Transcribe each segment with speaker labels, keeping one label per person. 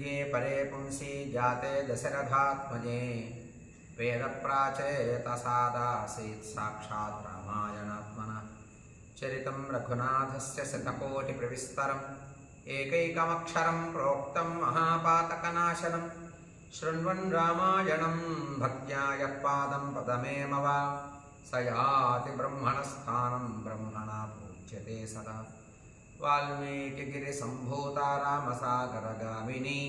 Speaker 1: विद्ये परे पुंसि जाते दशरथात्मजे वेदप्राचेतसादासीत् साक्षात् रामायणात्मना चरितं रघुनाथस्य शतकोटिप्रविस्तरम् एकैकमक्षरं प्रोक्तं महापातकनाशनं शृण्वन् रामायणं भक्त्या यत्पादं पदमेव वा स याति ब्रह्मणस्थानं ब्रह्मणा पूज्यते सदा वाल्मीकिगिरिसम्भूता रामसागरगामिनी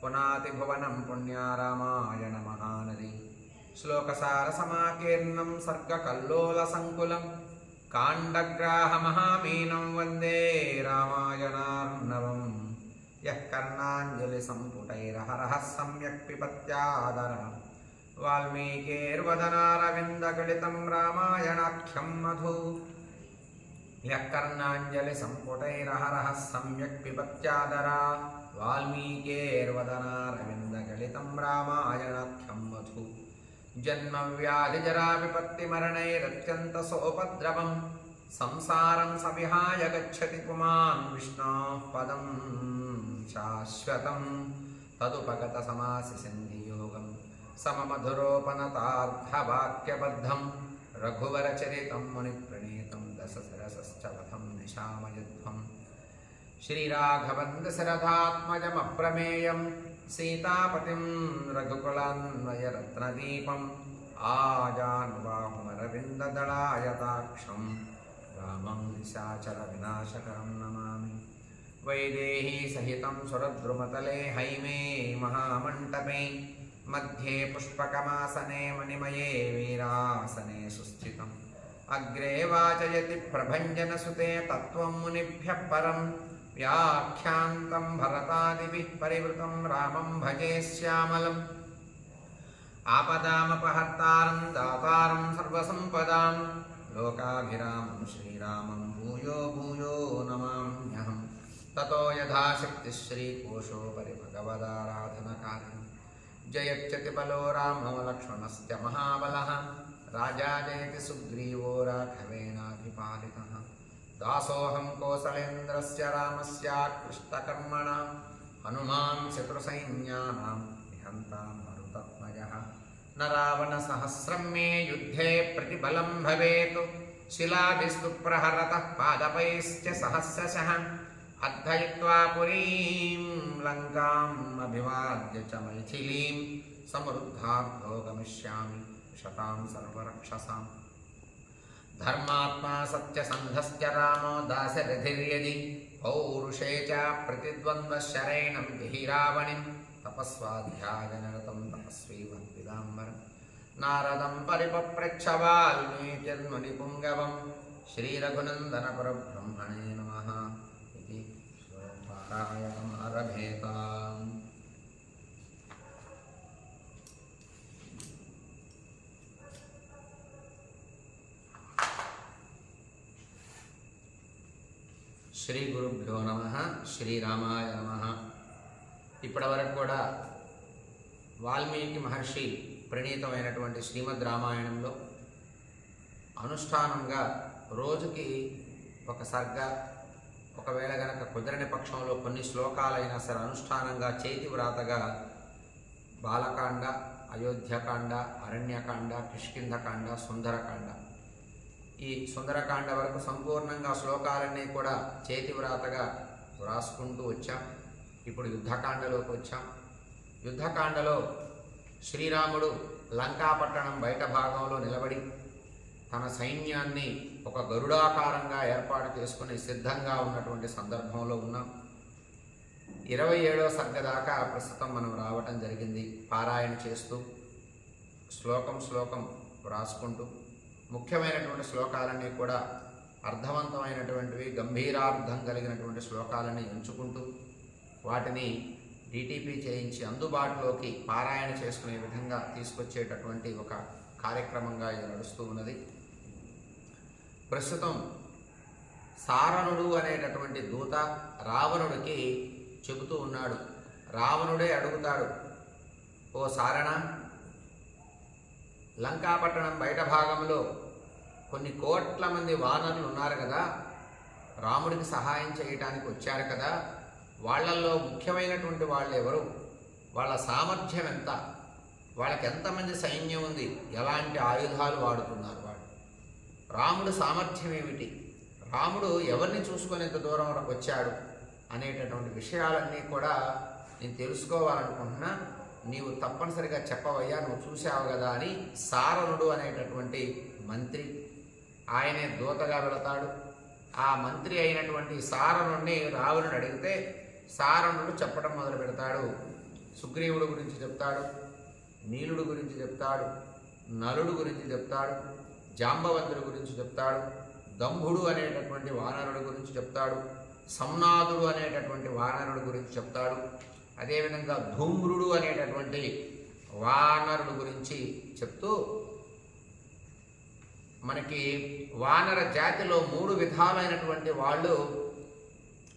Speaker 1: पुनातिभुवनं पुण्या रामायणमहानदी श्लोकसारसमाकीर्णं सर्गकल्लोलसङ्कुलं काण्डग्राहमहामीनं वन्दे रामायणार्णवम् यः कर्णाञ्जलिसम्पुटैरहरः सम्यक् पिबत्यादरः वाल्मीकेर्वदनारविन्दगलितं रामायणाख्यं मधु यः कर्णाञ्जलिसम्पुटैरहरः सम्यक् पिबत्यादरा वाल्मीकेर्वदनारविन्दगलितं रामायणाख्यं मधु जन्मव्याधिजराविपत्तिमरणैरत्यन्तसोपद्रवम् संसारं सविहाय गच्छति पुमान् विष्णोः पदं शाश्वतं तदुपगतसमासिसन्धियोगं सममधुरोपनतार्थवाक्यबद्धं रघुवरचरितं मुनिप्रणीतं दशसरसश्च वधं निशामयुध्वम् श्रीराघवं दशरथात्मजमप्रमेयं सीतापतिं रघुकुलान्वयरत्नदीपम् आजानुबाहुमरविन्ददलायताक्षं रामं निशाचरविनाशकरं नमामि। वैदेहीसहितं सुरद्रुमतले हैमे महामण्टपे, मध्ये पुष्पकमासने मणिमये वीरासने सुस्थितम्। अग्रे वाचयति प्रभञ्जनसुते तत्त्वं मुनिभ्यः परं। व्याख्यान्तं भरतादिभिः परिवृतं रामं भजे श्यामलम्। आपदामपहर्तारं, दातारं सर्वसम्पदां लोकाभिरामं श्रीरामं भूयो भूयो नमाम्यहं ततो यथाशक्तिः श्रीकोशोपरि जयत्यति बलो रामो लक्ष्मणश्च महाबलः। రాజానేతి సుగ్రీవో రాఘవేణాభిపాలిత దాసోహం కోసలేంద్రస్ రామస్కృష్టకర్మణ హనుమాన్ శత్రుసైన్యానాం నిహంతా మరుతత్మజ. నరావణ సహస్రం మే యుద్ధే ప్రతిబలం భవేత్. శిలాభిస్తు ప్రహరత పాదపైశ్చ సహస్రశ. అర్థయిత్వా పురీం లంకాం అభివాద్య చ మైథిలీం. సమృద్ధార్థో గమిష్యామి शतां सर्वरक्षसाम्। धर्मात्मा सत्यसन्धश्च रामो दासरथिर्यदि पौरुषे च प्रतिद्वन्द्वशरैणं जहि रावणिं तपस्वाध्यायनरतं तपस्वी भक्तिदाम्बरं नारदं परिपप्रच्छ वाल्मीकिर्मुनिपुङ्गवं श्रीरघुनन्दनपरब्रह्मणे नमः इति శ్రీ గురుభ్యో నమ శ్రీరామాయ నమ. ఇప్పటి వరకు కూడా వాల్మీకి మహర్షి ప్రణీతమైనటువంటి శ్రీమద్ రామాయణంలో అనుష్ఠానంగా రోజుకి ఒక సర్గ ఒకవేళ గనక కుదరని పక్షంలో కొన్ని శ్లోకాలైనా సరే అనుష్ఠానంగా చేతి వ్రాతగా బాలకాండ అయోధ్యకాండ అరణ్యకాండ కిష్కింధకాండ సుందరకాండ ఈ సుందరకాండ వరకు సంపూర్ణంగా శ్లోకాలన్నీ కూడా చేతి వ్రాతగా వ్రాసుకుంటూ వచ్చాం. ఇప్పుడు యుద్ధకాండలోకి వచ్చాం. యుద్ధకాండలో శ్రీరాముడు లంకాపట్టణం బయట భాగంలో నిలబడి తన సైన్యాన్ని ఒక గరుడాకారంగా ఏర్పాటు చేసుకుని సిద్ధంగా ఉన్నటువంటి సందర్భంలో ఉన్నాం. ఇరవై ఏడవ సంఖ్య దాకా ప్రస్తుతం మనం రావటం జరిగింది. పారాయణ చేస్తూ శ్లోకం శ్లోకం వ్రాసుకుంటూ ముఖ్యమైనటువంటి శ్లోకాలన్నీ కూడా అర్థవంతమైనటువంటివి గంభీరార్థం కలిగినటువంటి శ్లోకాలని ఎంచుకుంటూ వాటిని డిటిపి చేయించి అందుబాటులోకి పారాయణ చేసుకునే విధంగా తీసుకొచ్చేటటువంటి ఒక కార్యక్రమంగా ఇది నడుస్తూ ఉన్నది. ప్రస్తుతం సారణుడు అనేటటువంటి దూత రావణుడికి చెబుతూ ఉన్నాడు. రావణుడే అడుగుతాడు ఓ సారణ లంకాపట్టణం బయట భాగంలో కొన్ని కోట్ల మంది వానరులు ఉన్నారు కదా రాముడికి సహాయం చేయటానికి వచ్చారు కదా వాళ్ళల్లో ముఖ్యమైనటువంటి వాళ్ళు ఎవరు? వాళ్ళ సామర్థ్యం ఎంత? వాళ్ళకి ఎంతమంది సైన్యం ఉంది? ఎలాంటి ఆయుధాలు వాడుతున్నారు వాళ్ళు? రాముడు సామర్థ్యం ఏమిటి? రాముడు ఎవరిని చూసుకొని ఇంత దూరం వరకు వచ్చాడు అనేటటువంటి విషయాలన్నీ కూడా నేను తెలుసుకోవాలనుకుంటున్నా. నీవు తప్పనిసరిగా చెప్పవయ్యా నువ్వు చూసావు కదా అని సారణుడు అనేటటువంటి మంత్రి ఆయనే దూతగా వెళతాడు. ఆ మంత్రి అయినటువంటి సారణుణ్ణి రావణుడు అడిగితే సారణుడు చెప్పడం మొదలు పెడతాడు. సుగ్రీవుడు గురించి చెప్తాడు. నీలుడు గురించి చెప్తాడు. నలుడు గురించి చెప్తాడు. జాంబవంతుడి గురించి చెప్తాడు. దంభుడు అనేటటువంటి వానరుడి గురించి చెప్తాడు. సంనాదుడు అనేటటువంటి వానరుడి గురించి చెప్తాడు. అదేవిధంగా ధూమ్రుడు అనేటటువంటి వానరుడు గురించి చెప్తూ మనకి వానర జాతిలో మూడు విధాలైనటువంటి వాళ్ళు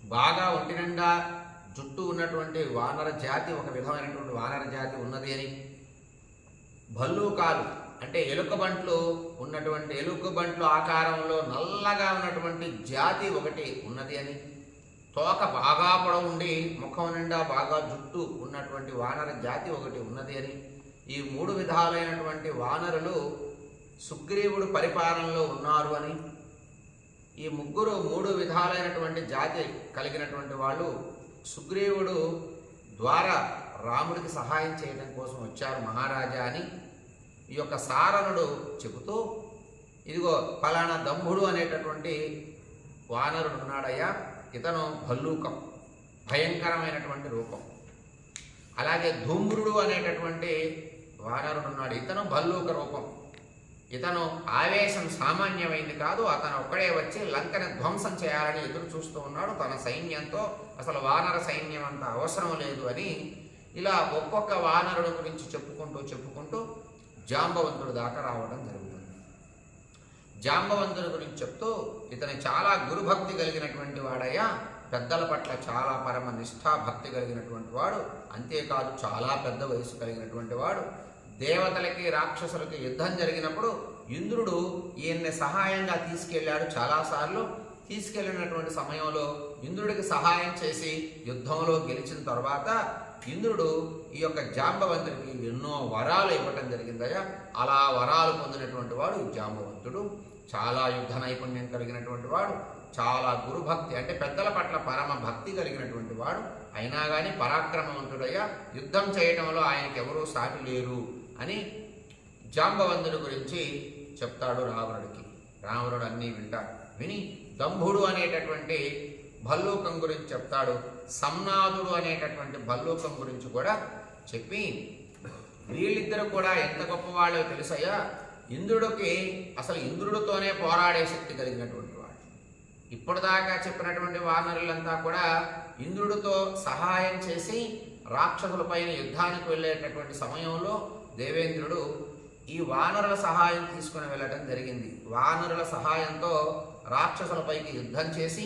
Speaker 1: బాగా ఒంటి నిండా జుట్టు ఉన్నటువంటి వానర జాతి ఒక విధమైనటువంటి వానర జాతి ఉన్నది అని. భల్లూకాలు అంటే ఎలుకబంట్లు ఉన్నటువంటి ఎలుకబంట్లు ఆకారంలో నల్లగా ఉన్నటువంటి జాతి ఒకటి ఉన్నది అని. తోక బాగా పొడవు ఉండి ముఖం నిండా బాగా జుట్టు ఉన్నటువంటి వానర జాతి ఒకటి ఉన్నది అని. ఈ మూడు విధాలైనటువంటి వానరులు సుగ్రీవుడు పరిపాలనలో ఉన్నారు అని. ఈ ముగ్గురు మూడు విధాలైనటువంటి జాతి కలిగినటువంటి వాళ్ళు సుగ్రీవుడు ద్వారా రాముడికి సహాయం చేయడం కోసం వచ్చారు మహారాజా అని. ఈ యొక్క సారణుడు చెబుతూ ఇదిగో ఫలానా దంభుడు అనేటటువంటి వానరుడు ఉన్నాడయ్యా. ఇతను భల్లూకం భయంకరమైనటువంటి రూపం. అలాగే ధూమ్రుడు అనేటటువంటి వానరుడు ఉన్నాడు. ఇతను భల్లూక రూపం. ఇతను ఆవేశం సామాన్యమైంది కాదు అతను ఒక్కడే వచ్చి లంకని ధ్వంసం చేయాలని ఎదురు చూస్తూ ఉన్నాడు. తన సైన్యంతో అసలు వానర సైన్యం అంత అవసరం లేదు అని ఇలా ఒక్కొక్క వానరుడు గురించి చెప్పుకుంటూ చెప్పుకుంటూ జాంబవంతుడు దాకా రావడం జరుగుతుంది. జాంబవంతుడి గురించి చెప్తూ ఇతను చాలా గురుభక్తి కలిగినటువంటి వాడయ్యా పెద్దల పట్ల చాలా పరమ నిష్ఠా భక్తి కలిగినటువంటి వాడు అంతేకాదు చాలా పెద్ద వయసు కలిగినటువంటి వాడు. దేవతలకి రాక్షసులకి యుద్ధం జరిగినప్పుడు ఇంద్రుడు ఈయన్ని సహాయంగా తీసుకెళ్ళాడు చాలాసార్లు. తీసుకెళ్ళినటువంటి సమయంలో ఇంద్రుడికి సహాయం చేసి యుద్ధంలో గెలిచిన తర్వాత ఇంద్రుడు ఈ యొక్క జాంబవంతుడికి ఎన్నో వరాలు ఇవ్వటం జరిగిందయ్యా. అలా వరాలు పొందినటువంటి వాడు ఈ జాంబవంతుడు. చాలా యుద్ధ నైపుణ్యం కలిగినటువంటి వాడు. చాలా గురుభక్తి అంటే పెద్దల పట్ల పరమ భక్తి కలిగినటువంటి వాడు. అయినా కానీ పరాక్రమవంతుడయ్యా. యుద్ధం చేయడంలో ఆయనకి ఎవరూ సాటి లేరు. అని జాంబవంతుడి గురించి చెప్తాడు రావణుడికి. రావణుడు అన్నీ వింటాడు విని దంభుడు అనేటటువంటి భల్లూకం గురించి చెప్తాడు. సంనాథుడు అనేటటువంటి భల్లూకం గురించి కూడా చెప్పి వీళ్ళిద్దరు కూడా ఎంత గొప్పవాళ్ళో తెలుసయ్యా? ఇంద్రుడికి అసలు ఇంద్రుడితోనే పోరాడే శక్తి కలిగినటువంటి వాడు. ఇప్పటిదాకా చెప్పినటువంటి వానరులంతా కూడా ఇంద్రుడితో సహాయం చేసి రాక్షసులపైన యుద్ధానికి వెళ్ళేటటువంటి సమయంలో దేవేంద్రుడు ఈ వానరుల సహాయం తీసుకుని వెళ్ళటం జరిగింది. వానరుల సహాయంతో రాక్షసులపైకి యుద్ధం చేసి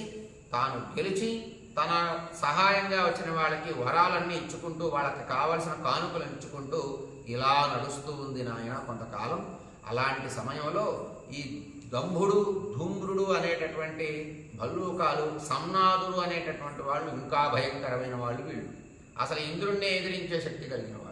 Speaker 1: తాను గెలిచి తన సహాయంగా వచ్చిన వాళ్ళకి వరాలన్నీ ఇచ్చుకుంటూ వాళ్ళకి కావలసిన కానుకలు ఇచ్చుకుంటూ ఇలా నడుస్తూ ఉంది నాయన కొంతకాలం. అలాంటి సమయంలో ఈ దంభుడు ధూమ్రుడు అనేటటువంటి భల్లూకాలు సంనాదుడు అనేటటువంటి వాళ్ళు ఇంకా భయంకరమైన వాళ్ళు వీళ్ళు. అసలు ఇంద్రుడినే ఎదిరించే శక్తి కలిగిన వాళ్ళు.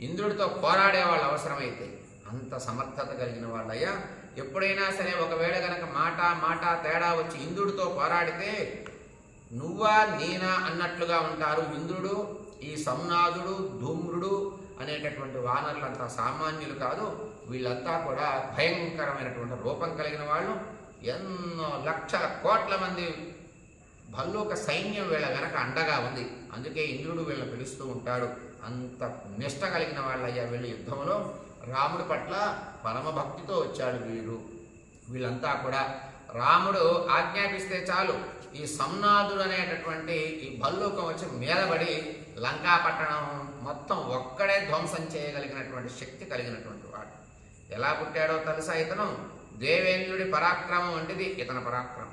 Speaker 1: ఇంద్రుడితో పోరాడే వాళ్ళు అవసరమైతే అంత సమర్థత కలిగిన వాళ్ళయ్యా. ఎప్పుడైనా సరే ఒకవేళ గనక మాట మాట తేడా వచ్చి ఇంద్రుడితో పోరాడితే నువ్వా నేనా అన్నట్లుగా ఉంటారు ఇంద్రుడు ఈ సంనాదుడు ధూమ్రుడు అనేటటువంటి వానరులంతా సామాన్యులు కాదు. వీళ్ళంతా కూడా భయంకరమైనటువంటి రూపం కలిగిన వాళ్ళు. ఎన్నో లక్షల కోట్ల మంది భల్లూక సైన్యం వీళ్ళ వెనక అండగా ఉంది. అందుకే ఇంద్రుడు వీళ్ళని పిలుస్తూ ఉంటాడు. అంత నిష్ట కలిగిన వాళ్ళయ్యా వీళ్ళ యుద్ధంలో. రాముడి పట్ల పరమభక్తితో వచ్చాడు వీరు. వీళ్ళంతా కూడా రాముడు ఆజ్ఞాపిస్తే చాలు ఈ సంనాథుడు అనేటటువంటి ఈ భల్లూకం వచ్చి మేలబడి లంకా పట్టణం మొత్తం ఒక్కడే ధ్వంసం చేయగలిగినటువంటి శక్తి కలిగినటువంటి వాడు. ఎలా పుట్టాడో తెలుసా ఇతను? దేవేంద్రుడి పరాక్రమం వంటిది ఇతని పరాక్రమం.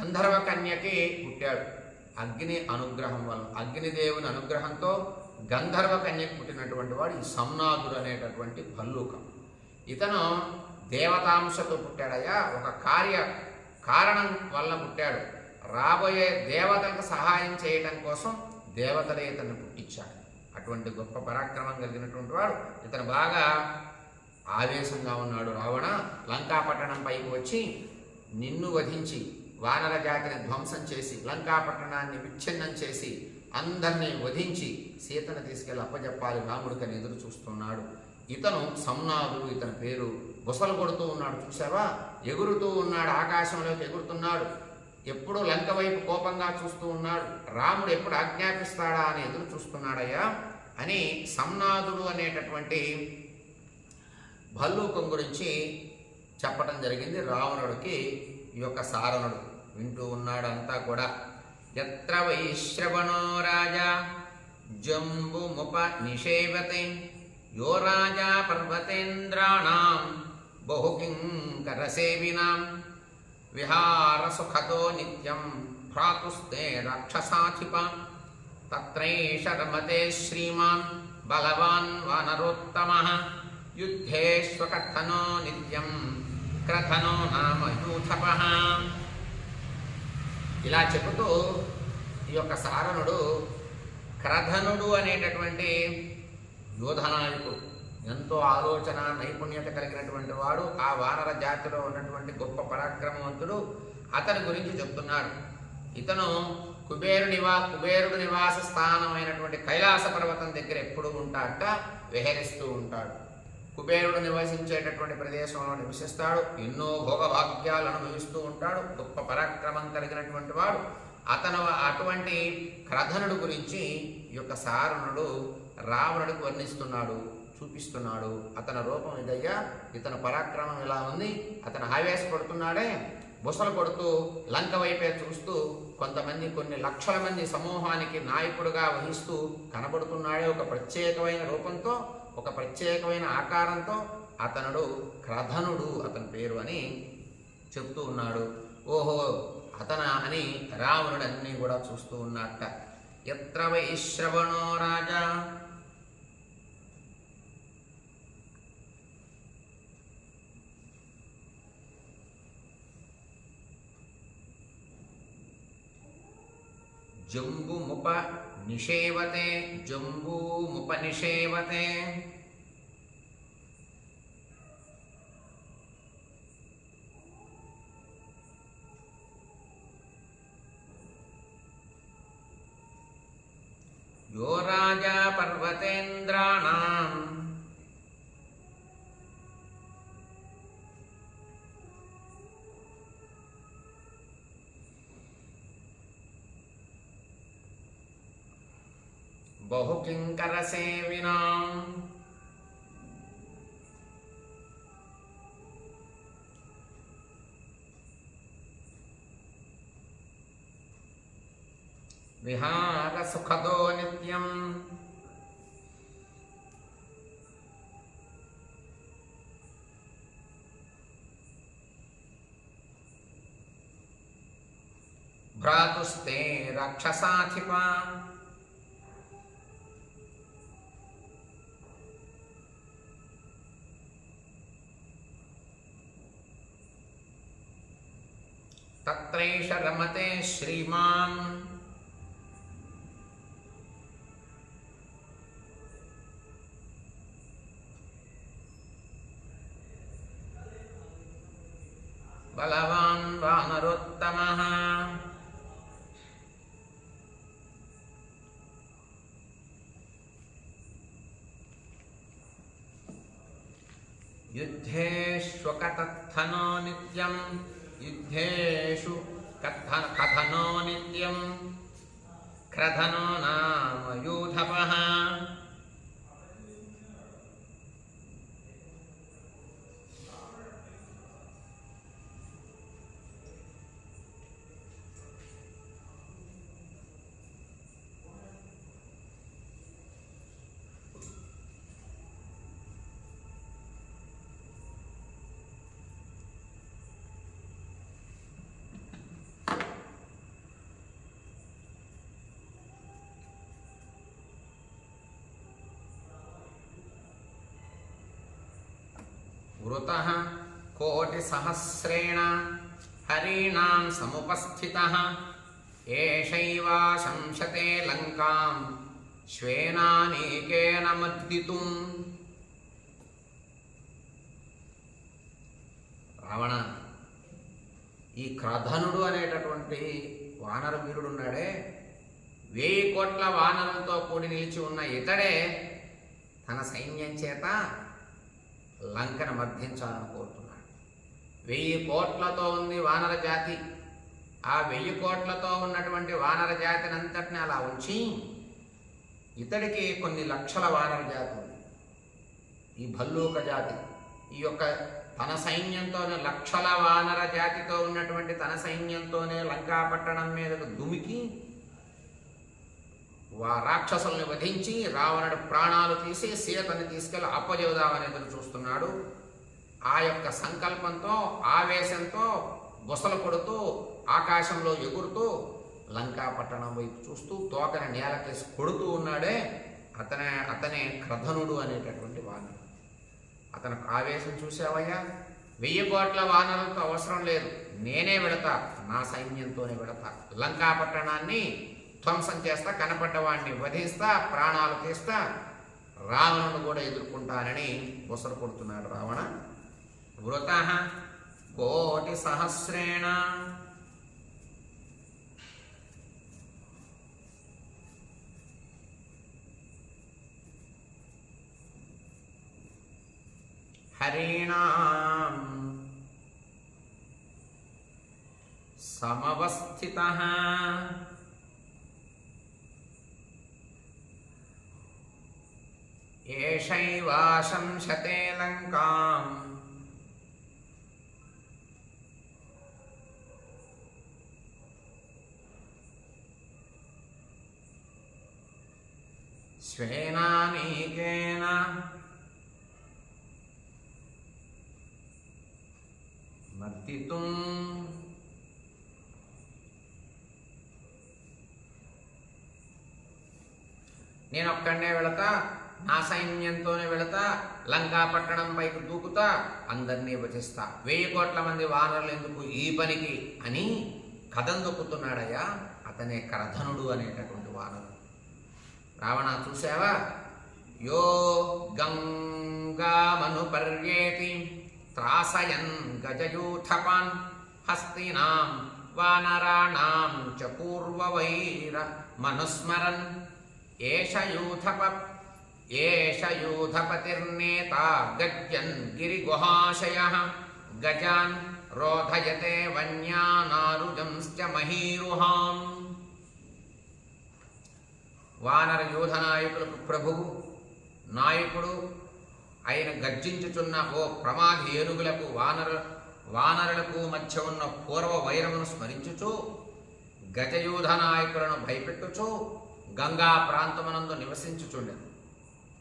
Speaker 1: గంధర్వ కన్యకి పుట్టాడు. అగ్ని అనుగ్రహం వల్ల అగ్నిదేవుని అనుగ్రహంతో గంధర్వ కన్యకు పుట్టినటువంటి వాడు ఈ సంనాదుడు అనేటటువంటి భల్లూకం. ఇతను దేవతాంశతో పుట్టాడయ్యా. ఒక కార్య కారణం వల్ల పుట్టాడు. రాబోయే దేవతలకు సహాయం చేయడం కోసం దేవతలే ఇతను పుట్టించాడు. అటువంటి గొప్ప పరాక్రమం కలిగినటువంటి వాడు. ఇతను బాగా ఆవేశంగా ఉన్నాడు. రావణ లంకాపట్టణం పైకి వచ్చి నిన్ను వధించి వానర జాతిని ధ్వంసం చేసి లంకాపట్టణాన్ని విచ్ఛిన్నం చేసి అందరినీ వధించి సీతను తీసుకెళ్ళి అప్పజెప్పాలి రాముడికని ఎదురు చూస్తున్నాడు. ఇతను సంనాథుడు ఇతని పేరు బుసలు కొడుతూ ఉన్నాడు. చూసావా ఎగురుతూ ఉన్నాడు ఆకాశంలోకి ఎగురుతున్నాడు. ఎప్పుడూ లంక వైపు కోపంగా చూస్తూ ఉన్నాడు. రాముడు ఎప్పుడు ఆజ్ఞాపిస్తాడా అని ఎదురు చూస్తున్నాడయ్యా? అని సంనాథుడు అనేటటువంటి భల్లూకం గురించి చెప్పడం జరిగింది. రావణుడికి ఈ యొక్క సారణుడు వింటూ ఉన్నాడంతా కూడా. ఎత్ర వైశ్రవణో రాజా జంబుముప నిషేవతే యో రాజా పర్వతేంద్రాణం బహుకింకరసేవినాం విహారసుఖతో నిత్యం భ్రాతుస్తే రాక్షసాధిప తత్రైష రమతే శ్రీమాన్ బలవాన్ వానరోత్తమ యుద్ధేష్వకథనో నిత్యం క్రథనో నామ యూథప ఇలా చెబుతూ ఈ యొక్క సారణుడు క్రధనుడు అనేటటువంటి యోధనాయకుడు ఎంతో ఆలోచన నైపుణ్యత కలిగినటువంటి వాడు ఆ వానర జాతిలో ఉన్నటువంటి గొప్ప పరాక్రమవంతుడు అతని గురించి చెప్తున్నాడు. ఇతను కుబేరు నివా కుబేరుడు నివాస స్థానమైనటువంటి కైలాస పర్వతం దగ్గర ఎప్పుడు ఉంటాడట విహరిస్తూ ఉంటాడు. కుబేరుడు నివసించేటటువంటి ప్రదేశంలో నివసిస్తాడు. ఎన్నో భోగభాగ్యాలు అనుభవిస్తూ ఉంటాడు. గొప్ప పరాక్రమం కలిగినటువంటి వాడు. అతను అటువంటి క్రధనుడు గురించి ఈ యొక్క సారణుడు రావణుడికి వర్ణిస్తున్నాడు చూపిస్తున్నాడు. అతని రూపం ఇదయ్యా ఇతని పరాక్రమం ఇలా ఉంది. అతను ఆవేశపడుతున్నాడే. బుసలు కొడుతూ లంక వైపే చూస్తూ కొంతమంది కొన్ని లక్షల మంది సమూహానికి నాయకుడుగా వహిస్తూ కనబడుతున్నాడే ఒక ప్రత్యేకమైన రూపంతో. ఒక ప్రత్యేకమైన ఆకారంతో అతనుడు క్రధనుడు అతని పేరు అని చెప్తూ ఉన్నాడు. ఓహో అతన అని రావణుడు అన్నీ కూడా చూస్తూ ఉన్నట్ట. ఎత్ర వైశ్రవణో రాజా? జంబుముప నిషేవతే జంబూముప బహుకింకరసేవినాం విహారసుఖదో నిత్యం భ్రాతుస్తే రాక్షసాధిపా तत्रैष रमते श्रीमान। क्रधनो नाम यूथपः వృత కోటిసహస్రేణ హరీణాం సముపస్థిత ఏషైవా శంసతే లంకాం శ్వేనానేకేన మద్దితుం. రావణ ఈ క్రధనుడు అనేటటువంటి వానర వీరుడున్నాడే. వెయ్యి కోట్ల వానరులతో కూడి నిలిచి ఉన్న ఇతడే తన సైన్యం చేత లంకను మర్దించాలని కోరుతున్నాడు. వెయ్యి కోట్లతో ఉంది వానర జాతి. ఆ వెయ్యి కోట్లతో ఉన్నటువంటి వానర జాతిని అంతటిని అలా ఉంచి ఇతడికి కొన్ని లక్షల వానర జాతి ఉంది ఈ భల్లూక జాతి ఈ యొక్క తన సైన్యంతోనే లక్షల వానర జాతితో ఉన్నటువంటి తన సైన్యంతోనే లంకాపట్టణం మీదకు దుమికి వా రాక్షసుల్ని వధించి రావణుడు ప్రాణాలు తీసి సీతని తీసుకెళ్ళి అప్పజెబుదామని ఎదురు చూస్తున్నాడు. ఆ యొక్క సంకల్పంతో ఆవేశంతో బుసలు కొడుతూ ఆకాశంలో ఎగురుతూ లంకాపట్టణం వైపు చూస్తూ తోకని నేలకేసి కొడుతూ ఉన్నాడే అతనే అతనే క్రధనుడు అనేటటువంటి వానరు. అతను ఆవేశం చూసావయ్యా? వెయ్యి కోట్ల వానరులతో అవసరం లేదు. నేనే వెళతా నా సైన్యంతోనే వెళతా లంకా పట్టణాన్ని ధ్వంసం చేస్తా కనపడ్డవాడిని వధిస్తా ప్రాణాలు తీస్తా రావణుడు కూడా ఎదుర్కొంటానని బుసలు కొడుతున్నాడు రావణ. వృత కోటి సహస్రేణ. హరిణాం సమవస్థిత ఏషైవాశంసతే లంకాం స్వేనానీకేన మర్దితుం నేను ఒక్కడనే వెళతా నా సైన్యంతోనే వెళతా లంకా పట్టణం పైకి దూకుతా అందరినీ వచిస్తా వెయ్యి కోట్ల మంది వానరులు ఎందుకు ఈ పనికి అని కథం దొక్కుతున్నాడయ్యా అతనే కరధనుడు అనేటటువంటి వానరుడు రావణ చూసావా యో గంగామను పర్యేతి త్రాసయన్ గజయూథపాన్ హస్తినాం వానరాణాం చ పూర్వవైర మనుస్మరన్ ఏష యూథప ఏష యూథపతిర్నేత గజ్యన్ గిరిగుహాశయ. గజాన్ రోధయతే వన్యానారుజంశ్చ మహీరుహాం. వానర యూధ నాయకులకు ప్రభువు నాయకుడు ఆయన గర్జించుచున్న ఓ ప్రమాద ఏనుగులకు వానరు వానరులకు మధ్య ఉన్న పూర్వ వైరమును స్మరించుచు గజయూధ నాయకులను భయపెట్టుచు గంగా ప్రాంతమునందు నివసించుచుండెను.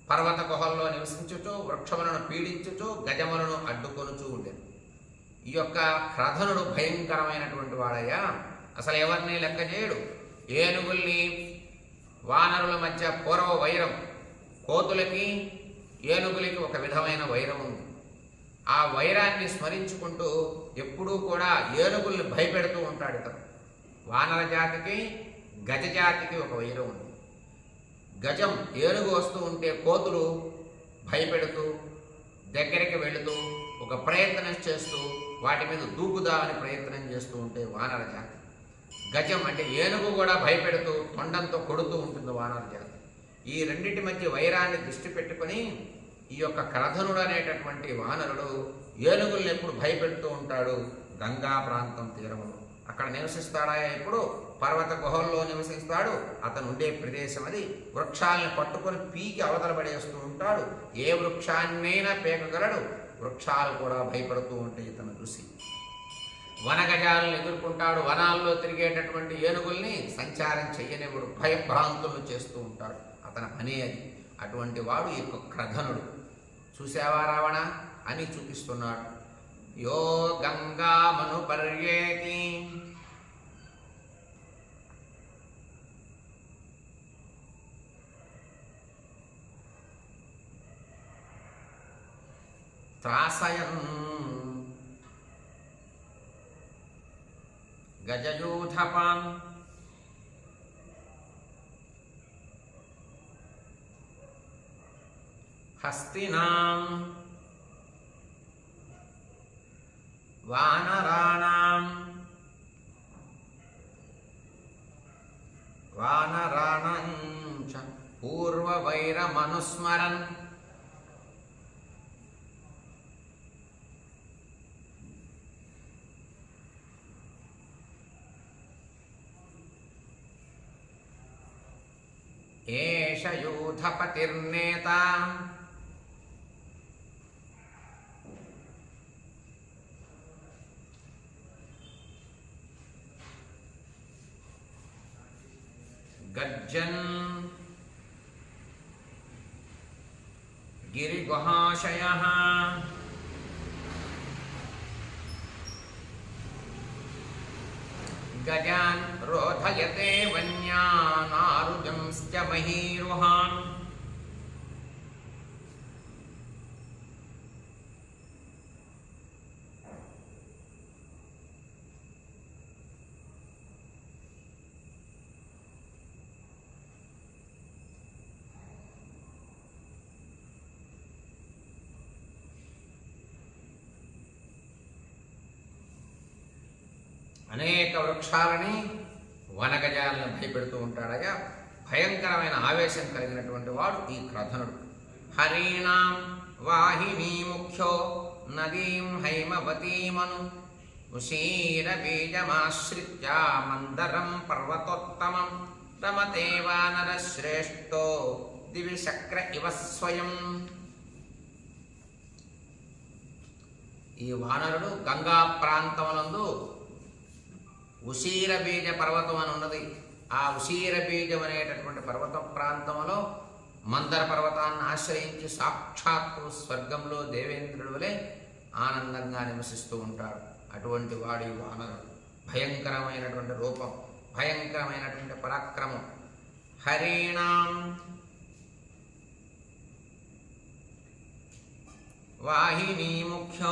Speaker 1: పర్వత గుహల్లో నివసించుచు వృక్షములను పీడించుచు గజములను అడ్డుకొనుచూ ఉండేది ఈ యొక్క క్రధనుడు భయంకరమైనటువంటి వాడయ్యా. అసలు ఎవరిని లెక్క చేయడు. ఏనుగుల్ని వానరుల మధ్య పూర్వ వైరం కోతులకి ఏనుగులకి ఒక విధమైన వైరం ఉంది. ఆ వైరాన్ని స్మరించుకుంటూ ఎప్పుడూ కూడా ఏనుగుల్ని భయపెడుతూ ఉంటాడు ఇతను. వానర జాతికి గజ జాతికి ఒక వైరం ఉంది. గజం ఏనుగు వస్తూ ఉంటే కోతులు భయపెడుతూ దగ్గరికి వెళుతూ ఒక ప్రయత్నం చేస్తూ వాటి మీద దూకుదామని ప్రయత్నం చేస్తూ ఉంటే వానర జాతి. గజం అంటే ఏనుగు కూడా భయపెడుతూ తొండంతో కొడుతూ ఉంటుంది వానర జాతి. ఈ రెండింటి మధ్య వైరాన్ని దృష్టి పెట్టుకొని ఈ యొక్క క్రధనుడు అనేటటువంటి వానరుడు ఏనుగుల్ని ఎప్పుడు భయపెడుతూ ఉంటాడు. గంగా ప్రాంతం తీరములో అక్కడ నివసిస్తాడా? ఎప్పుడు పర్వత గుహల్లో నివసిస్తాడు. అతను ఉండే ప్రదేశం అది. వృక్షాలను పట్టుకొని పీకి అవతల పడేస్తూ ఉంటాడు. ఏ వృక్షాన్నైనా పేకగలడు? వృక్షాలు కూడా భయపడుతూ ఉంటాయి ఇతను చూసి వనగజాలను ఎదుర్కొంటాడు. వనాల్లో తిరిగేటటువంటి ఏనుగుల్ని సంచారం చెయ్యనివ్వడు. భయభ్రాంతులను చేస్తూ ఉంటాడు. అతని పనే అది. అటువంటి వాడు ఈ యొక్క క్రధనుడు. చూసావా రావణ? అని చూపిస్తున్నాడు. యో గంగామను त्रासयन् गजयूथपान् हस्तिनां वानराणां वानराणां च पूर्ववैरमनुस्मरन् एषयोधपतिर्नेता गर्जन गिरिगुहाशयः। గర్జన్ గిరిగుహాశయ గజాన్ రోధయతే అనేక వృక్షాలని వనగజాలను భయపెడుతూ ఉంటాడయ్యా. భయంకరమైన ఆవేశం కలిగినటువంటి వాడు ఈ క్రధనుడు. హరీణాం వాహినీ ముఖ్యో నదీం హైమవతీమను ఉషీర బీజమాశ్రిత్య మందరం పర్వతోత్తమం రమతే వానర శ్రేష్టో దివి శక్ర ఇవ స్వయం. ఈ వానరుడు గంగా ప్రాంతములందు ఉషీర బీజ పర్వతం అని ఉన్నది ఆ ఉషీర బీజం అనేటటువంటి పర్వత ప్రాంతంలో మందర పర్వతాన్ని ఆశ్రయించి సాక్షాత్తు స్వర్గంలో దేవేంద్రుడు వలె ఆనందంగా నివసిస్తూ ఉంటాడు అటువంటి వాడి వానరుడు. భయంకరమైనటువంటి రూపం భయంకరమైనటువంటి పరాక్రమం. హరిణాం వాహిని ముఖ్యో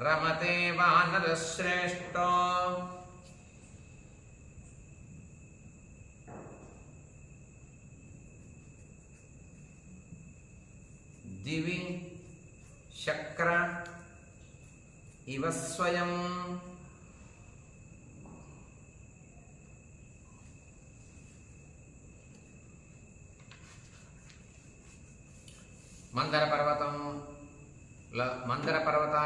Speaker 1: రమతే వానరశ్రేష్టో దివి శక్ర ఇవ స్వయం మందర పర్వతం ల- మందర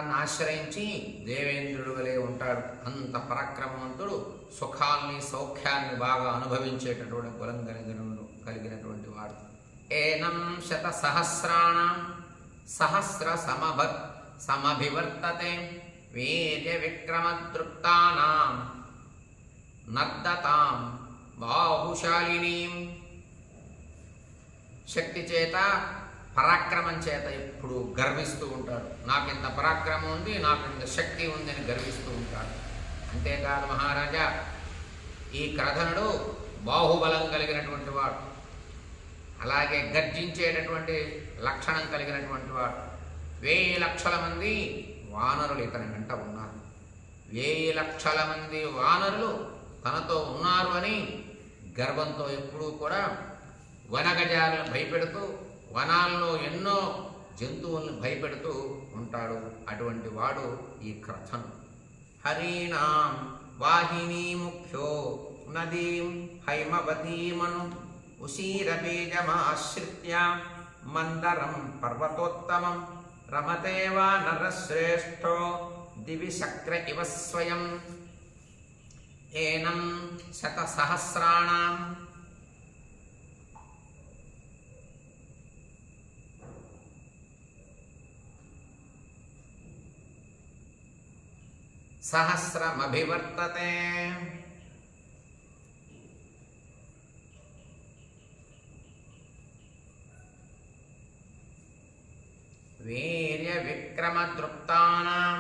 Speaker 1: పర్వతాన్ని ఆశ్రయించి దేవేంద్రుడు వలె ఉంటాడు. అంత పరాక్రమవంతుడు సుఖాల్ని సౌఖ్యాన్ని బాగా అనుభవించేటటువంటి కులం కలిగిన కలిగినటువంటి వాడు. ఏనం శత సహస్రాణ సహస్ర సమభ సమభివర్తతే వీర్య విక్రమతృప్తానాం నర్దతాం బాహుశాలినీం. శక్తి చేత పరాక్రమం చేత ఎప్పుడు గర్విస్తూ ఉంటాడు. నాకు ఇంత పరాక్రమం ఉంది నాకు ఇంత శక్తి ఉంది అని గర్విస్తూ ఉంటాడు. అంతేకాదు మహారాజా ఈ క్రధనుడు బాహుబలం కలిగినటువంటి వాడు. అలాగే గర్జించేటటువంటి లక్షణం కలిగినటువంటి వాడు. వెయ్యి లక్షల మంది వానరులు ఇతని వెంట ఉన్నారు. వెయ్యి లక్షల మంది వానరులు తనతో ఉన్నారు అని గర్వంతో ఎప్పుడూ కూడా వనగజాలను భయపెడుతూ వనాల్లో ఎన్నో జంతువుల్ని భయపెడుతూ ఉంటాడు. అటువంటి వాడు ఈ క్రథను హరీణాం వాహినీ ముఖ్యో నదీం హైమవతీమను ఉశీరబీజమాశ్రిత్య మందరం పర్వతోత్తమం రమతేవా నరశ్రేష్టో దివి శక్ర ఇవ స్వయం. ఏనం శతసహస్రాణం సహస్రమభివర్తతే. వీర్య విక్రమ దృప్తానాం